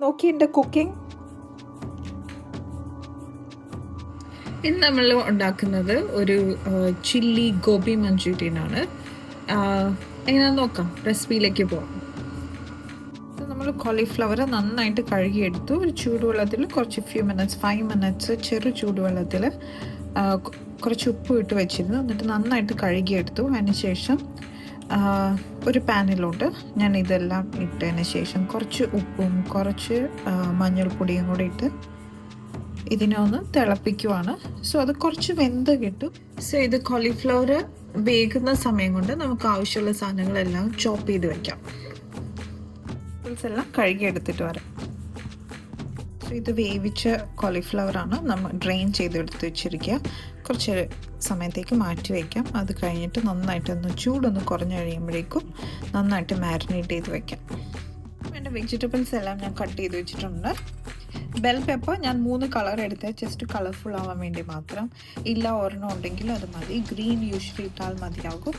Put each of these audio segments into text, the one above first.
നോക്കി എന്റെ കുക്കിംഗ് ഇന്ന് നമ്മൾ ഉണ്ടാക്കുന്നത് ഒരു ചില്ലി ഗോബി മഞ്ചൂരിയൻ ആണ്. എങ്ങനെയാണെന്ന് നോക്കാം? റെസിപ്പിയിലേക്ക് പോകാം നമ്മൾ കോളിഫ്ലവർ നന്നായിട്ട് കഴുകിയെടുത്തു. ഒരു ചൂടുവെള്ളത്തിൽ കുറച്ച് ഫ്യൂ മിനിറ്റ്സ് ഫൈവ് മിനിറ്റ്സ് ചെറു ചൂടുവെള്ളത്തിൽ കുറച്ച് ഉപ്പ് ഇട്ട് വെച്ചിരുന്നു. എന്നിട്ട് നന്നായിട്ട് കഴുകിയെടുത്തു. അതിന് ശേഷം ആ, ഒരു പാനിലോട്ട് ഞാൻ ഇതെല്ലാം ഇട്ടതിന് ശേഷം കുറച്ച് ഉപ്പും കുറച്ച് മഞ്ഞൾപ്പൊടിയും കൂടി ഇട്ട് ഇതിനെ ഒന്ന് തിളപ്പിക്കുവാണ്. സോ അത് കുറച്ച് വെന്ത് കിട്ടും. സോ ഇത് കോളിഫ്ലവർ വേകുന്ന സമയം കൊണ്ട് നമുക്ക് ആവശ്യമുള്ള സാധനങ്ങളെല്ലാം ചോപ്പ് ചെയ്ത് വെക്കാം. എല്ലാം കഴുകിയെടുത്തിട്ട് വരാം. സോ ഇത് വേവിച്ച കോളിഫ്ലവർ ആണ് നമ്മൾ ഡ്രെയിൻ ചെയ്തെടുത്ത് വെച്ചിരിക്കുക. കുറച്ച് സമയത്തേക്ക് മാറ്റി വയ്ക്കാം അത് കഴിഞ്ഞിട്ട് നന്നായിട്ടൊന്ന് ചൂടൊന്ന് കുറഞ്ഞു കഴിയുമ്പോഴേക്കും നന്നായിട്ട് മാരിനേറ്റ് ചെയ്ത് വയ്ക്കാം എന്റെ വെജിറ്റബിൾസ് എല്ലാം ഞാൻ കട്ട് ചെയ്ത് വെച്ചിട്ടുണ്ട്. ബെൽ പെപ്പർ ഞാൻ മൂന്ന് കളർ എടുത്ത്. ജസ്റ്റ് കളർഫുൾ ആവാൻ വേണ്ടി മാത്രം. ഇല്ല ഒരെണ്ണം ഉണ്ടെങ്കിൽ അത് മതി. ഗ്രീൻ യൂഷ്വലി ഇട്ടാൽ മതിയാകും.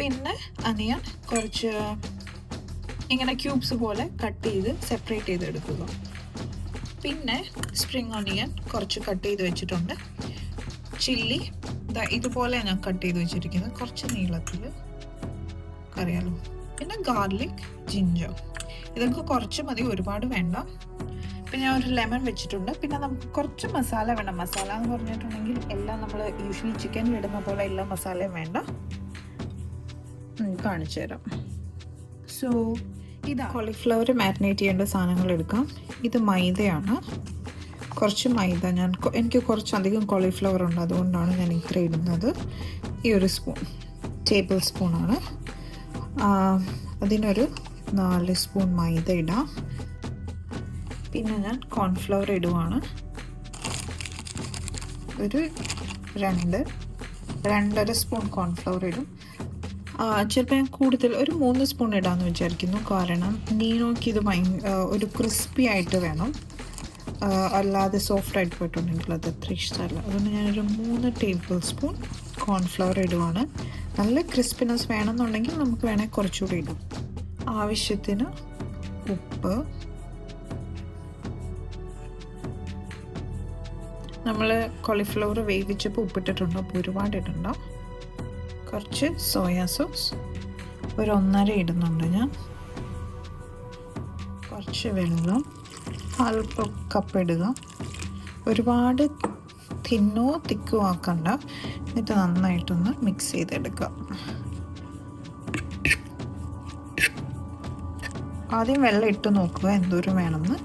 പിന്നെ അനിയൻ കുറച്ച് ഇങ്ങനെ ക്യൂബ്സ് പോലെ കട്ട് ചെയ്ത് സെപ്പറേറ്റ് ചെയ്ത് എടുക്കുക പിന്നെ സ്പ്രിങ് ഓണിയൻ കുറച്ച് കട്ട് ചെയ്ത് വെച്ചിട്ടുണ്ട്. ചില്ലി ഇതുപോലെ ഞാൻ കട്ട് ചെയ്ത് വെച്ചിരിക്കുന്നത്. കുറച്ച് നീളത്തിൽ കറിയാലോ പിന്നെ ഗാർലിക് ജിഞ്ചർ ഇതൊക്കെ കുറച്ച് മതി ഒരുപാട് വേണ്ട. പിന്നെ ഞാൻ ഒരു ലെമൺ വെച്ചിട്ടുണ്ട്. പിന്നെ നമുക്ക് കുറച്ച് മസാല വേണം. മസാല എന്ന് പറഞ്ഞിട്ടുണ്ടെങ്കിൽ എല്ലാം നമ്മൾ യൂഷ്വലി ചിക്കനിൽ ഇടുന്ന പോലെ എല്ലാ മസാലയും വേണ്ട. കാണിച്ചു തരാം സോ ഇത്. കോളിഫ്ലവർ മാരിനേറ്റ് ചെയ്യേണ്ട സാധനങ്ങൾ എടുക്കാം. ഇത് മൈദയാണ്. കുറച്ച് മൈദ ഞാൻ എനിക്ക് കുറച്ചധികം കോളിഫ്ലവർ ഉണ്ട്. അതുകൊണ്ടാണ് ഞാൻ ഇത്ര ഇടുന്നത്. ഈ ഒരു സ്പൂൺ ടേബിൾ സ്പൂണാണ് അതിനൊരു നാല് സ്പൂൺ മൈദ ഇടാം. പിന്നെ ഞാൻ കോൺഫ്ലവർ ഇടുവാണ്. ഒരു രണ്ട് രണ്ടര സ്പൂൺ കോൺഫ്ലവർ ഇടും. ചിലപ്പോൾ ഞാൻ കൂടുതൽ ഒരു മൂന്ന് സ്പൂൺ ഇടാമെന്ന് വിചാരിക്കുന്നു. കാരണം നീനോക്ക് ഇത് ഭയ ഒരു ക്രിസ്പി ആയിട്ട് വേണം. അല്ലാതെ സോഫ്റ്റ് ആയിട്ട് പോയിട്ടുണ്ടെങ്കിൽ അത് അത്ര ഇഷ്ടമല്ല. അതുകൊണ്ട് ഞാനൊരു മൂന്ന് ടേബിൾ സ്പൂൺ കോൺഫ്ലവർ ഇടുവാണ്. നല്ല ക്രിസ്പിനെസ് വേണമെന്നുണ്ടെങ്കിൽ നമുക്ക് വേണമെങ്കിൽ കുറച്ചുകൂടി ഇടും. ആവശ്യത്തിന് ഉപ്പ്. നമ്മൾ കോളിഫ്ലവർ വേവിച്ചപ്പോൾ ഉപ്പിട്ടിട്ടുണ്ട്. അപ്പോൾ ഒരുപാട് ഇടണ്ട. കുറച്ച് സോയാ സോസ്. ഒരു ഒന്നര ഇടുന്നുണ്ട് ഞാൻ. കുറച്ച് വെള്ളം. അല്പം കപ്പ് ഇടുക. ഒരുപാട് തിന്നോ തിക്കോ ആക്കണ്ട. എന്നിട്ട് നന്നായിട്ടൊന്ന് മിക്സ് ചെയ്തെടുക്കുക. ആദ്യം വെള്ളം ഇട്ട് നോക്കുക എന്തോരം വേണമെന്ന്.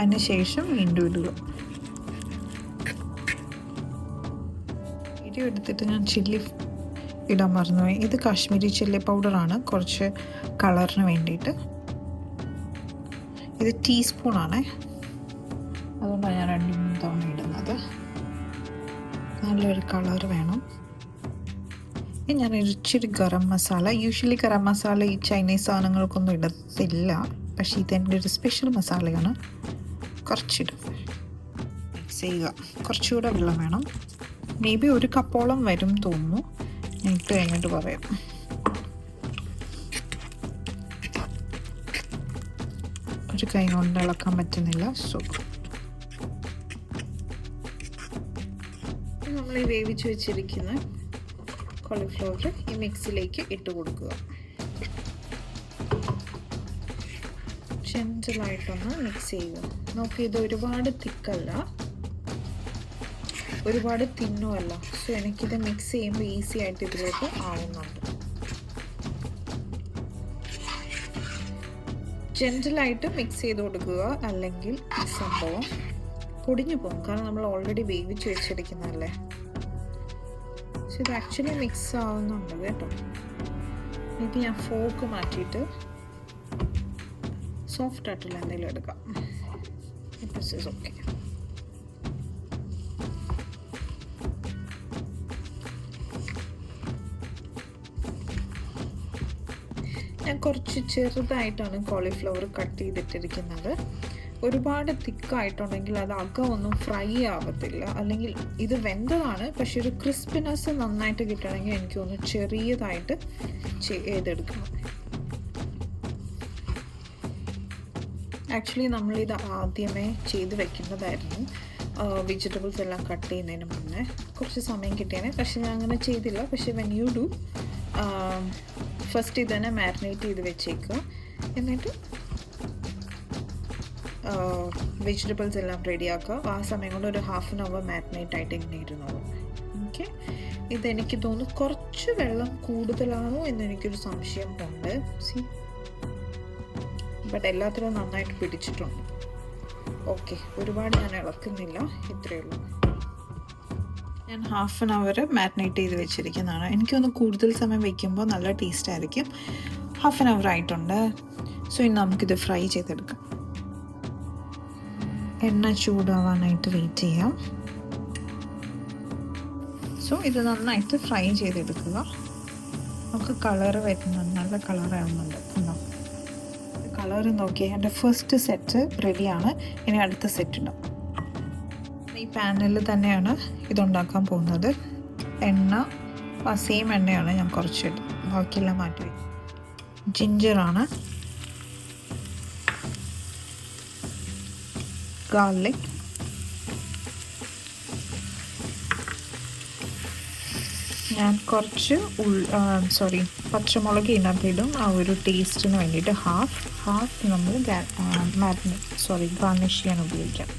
അതിന് ശേഷം വീണ്ടും ഇടുക. വീഡിയോ എടുത്തിട്ട് ഞാൻ ചില്ലി ഇടാൻ മറന്നുപോയി ഇത് കാശ്മീരി ചില്ലി പൗഡറാണ്. കുറച്ച് കളറിന് വേണ്ടിയിട്ട്. ഇത് ടീസ്പൂണാണ്. അതുകൊണ്ടാണ് ഞാൻ രണ്ട് മൂന്ന് തവണ ഇടുന്നത്. നല്ലൊരു കളർ വേണം. ഇനി ഞാൻ ഇച്ചിരി ഗരം മസാല. യൂഷ്വലി ഗരം മസാല ഈ ചൈനീസ് സാധനങ്ങൾക്കൊന്നും ഇടത്തില്ല. പക്ഷേ ഇതെന്റെ ഒരു സ്പെഷ്യൽ മസാലയാണ്. കുറച്ചിടും. മിക്സ് ചെയ്യുക. കുറച്ചുകൂടെ വെള്ളം വേണം. മേ ബി ഒരു കപ്പോളം വരും തോന്നുന്നു. ഇട്ട് കഴിഞ്ഞിട്ട് പറയാം. ഒരു കൈ കൊണ്ട് ഇളക്കാൻ പറ്റുന്നില്ല സോ നമ്മൾ ഈ വേവിച്ച് വെച്ചിരിക്കുന്ന കോളിഫ്ലവർ ഈ മിക്സിലേക്ക് ഇട്ട് കൊടുക്കുക. ജെന്റലായിട്ടൊന്ന് മിക്സ് ചെയ്യുക. നോക്കി ഇത് ഒരുപാട് തിക്കല്ല ഒരുപാട് തിന്നുമല്ല സോ എനിക്കിത് മിക്സ് ചെയ്യുമ്പോൾ ഈസി ആയിട്ട് ഇതിലേക്ക് ആവുന്നുണ്ട്. ജെന്റലായിട്ട് മിക്സ് ചെയ്ത് കൊടുക്കുക. അല്ലെങ്കിൽ സംഭവം പൊടിഞ്ഞു പോകും. കാരണം നമ്മൾ ഓൾറെഡി വേവിച്ച് വെച്ചിരിക്കുന്നതല്ലേ? പക്ഷെ ഇത് ആക്ച്വലി മിക്സ് ആവുന്നുണ്ട് കേട്ടോ. ഇത് ഞാൻ ഫോക്ക് മാറ്റിയിട്ട് സോഫ്റ്റ് ആയിട്ടുള്ള എന്തെങ്കിലും എടുക്കാം. ഇറ്റ് ഈസ് ഓക്കെ ഞാൻ കുറച്ച് ചെറുതായിട്ടാണ് കോളിഫ്ലവർ കട്ട് ചെയ്തിട്ടിരിക്കുന്നത്. ഒരുപാട് തിക്കായിട്ടുണ്ടെങ്കിൽ അത് അകം ഒന്നും ഫ്രൈ ആവത്തില്ല. അല്ലെങ്കിൽ ഇത് വെന്തതാണ് പക്ഷെ ഒരു ക്രിസ്പിനെസ് നന്നായിട്ട് കിട്ടണമെങ്കിൽ എനിക്ക് ഒന്ന് ചെറിയതായിട്ട് ചെയ്തെടുക്കണം. ആക്ച്വലി നമ്മളിത് ആദ്യമേ ചെയ്ത് വെക്കുന്നതായിരുന്നു. വെജിറ്റബിൾസ് എല്ലാം കട്ട് ചെയ്യുന്നതിന് മുന്നേ. കുറച്ച് സമയം കിട്ടിയേനെ പക്ഷെ ഞാൻ അങ്ങനെ ചെയ്തില്ല. പക്ഷെ വെൻ യു ഡു ഫസ്റ്റ് ഇത് തന്നെ മാരിനേറ്റ് ചെയ്ത് വെച്ചേക്കുക എന്നിട്ട് വെജിറ്റബിൾസ് എല്ലാം റെഡിയാക്കുക ആ സമയം കൊണ്ട് ഒരു ഹാഫ് ആൻ അവർ മാരിനേറ്റ് ആയിട്ട് ഇങ്ങനെ ഇരുന്നോളൂ. ഓക്കെ ഇതെനിക്ക് തോന്നുന്നു കുറച്ച് വെള്ളം കൂടുതലാണോ എന്ന് എനിക്കൊരു സംശയം ഉണ്ട്. സി ബട്ട് എല്ലാത്തിലും നന്നായിട്ട് പിടിച്ചിട്ടുണ്ട്. ഓക്കെ ഒരുപാട് ഞാൻ ഇളക്കുന്നില്ല. ഇത്രയേ ഉള്ളൂ. ഞാൻ ഹാഫ് ആൻ അവർ മാരിനേറ്റ് ചെയ്ത് വെച്ചിരിക്കുന്നതാണ്. എനിക്കൊന്ന് കൂടുതൽ സമയം വയ്ക്കുമ്പോൾ നല്ല ടേസ്റ്റ് ആയിരിക്കും. ഹാഫ് ആൻ അവർ ആയിട്ടുണ്ട്. സോ ഇനി നമുക്കിത് ഫ്രൈ ചെയ്തെടുക്കാം. എണ്ണ ചൂടാവാനായിട്ട് വെയിറ്റ് ചെയ്യാം. സോ ഇത് നന്നായിട്ട് ഫ്രൈ ചെയ്തെടുക്കുക. നമുക്ക് കളർ വരുന്നുണ്ട് നല്ല കളർ ആവുന്നുണ്ട്. കണ്ടോ? കളർ നോക്കി എന്റെ ഫസ്റ്റ് സെറ്റ് റെഡിയാണ് ഇനി അടുത്ത സെറ്റ് ഉണ്ടാവും ഈ പാനിൽ തന്നെയാണ് ഇതുണ്ടാക്കാൻ പോകുന്നത്. എണ്ണ ആ സെയിം എണ്ണയാണ് ഞാൻ കുറച്ച് ബാക്കിയെല്ലാം മാറ്റി ജിഞ്ചറാണ്. ഗാർലിക്. ഞാൻ കുറച്ച് സോറി പച്ചമുളക് ഇതിനകത്തിടും ആ ഒരു ടേസ്റ്റിന് വേണ്ടിയിട്ട് ഹാഫ് ഹാഫ് നമ്മൾ മാരിനേറ്റ് സോറി ഗാർണിഷ് ചെയ്യാൻ ഉപയോഗിക്കാം.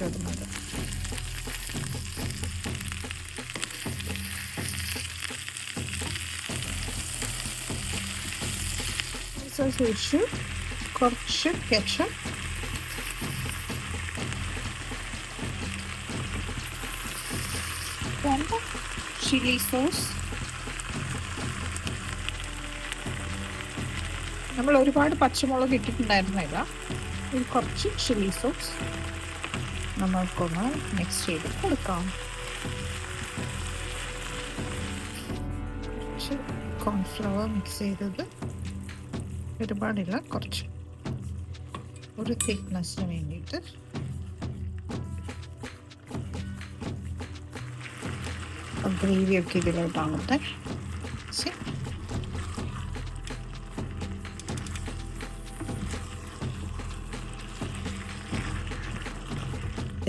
ക്യാപ്സിക്കം ശേഷം കുറച്ച് കെച്ചപ്പ് രണ്ട് ചില്ലി സോസ് നമ്മൾ ഒരുപാട് പച്ചമുളക് ഇട്ടിട്ടുണ്ടായിരുന്നില്ല കുറച്ച് ചില്ലി സോസ് നമ്മൾക്കൊന്ന് മിക്സ് ചെയ്ത് കൊടുക്കാം. കുറച്ച് കോൺഫ്ലവർ മിക്സ് ചെയ്തത് ഒരുപാടില്ല കുറച്ച്. ഒരു തിക്നെസ്സിന് വേണ്ടിയിട്ട്. ഗ്രേവിയൊക്കെ ഇതിലോട്ടാണത്തെ ശരി.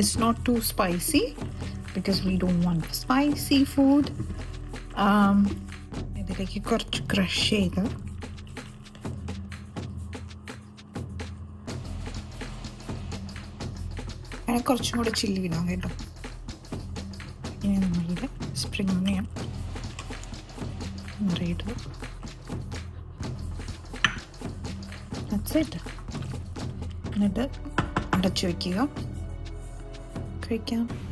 It's not too spicy because we don't want spicy food. Um, ഇതിലേക്ക് കുറച്ച് ക്രഷ് ചെയ്ത് അങ്ങനെ കുറച്ചും കൂടെ ചില്ലി ഇടാം കേട്ടോ. ഇനി നമ്മളിത് സ്പ്രിംഗ് ഓണിയൻ നിറയിടുക That's എന്നിട്ട് അടച്ചു വയ്ക്കുക കഴിക്കാം.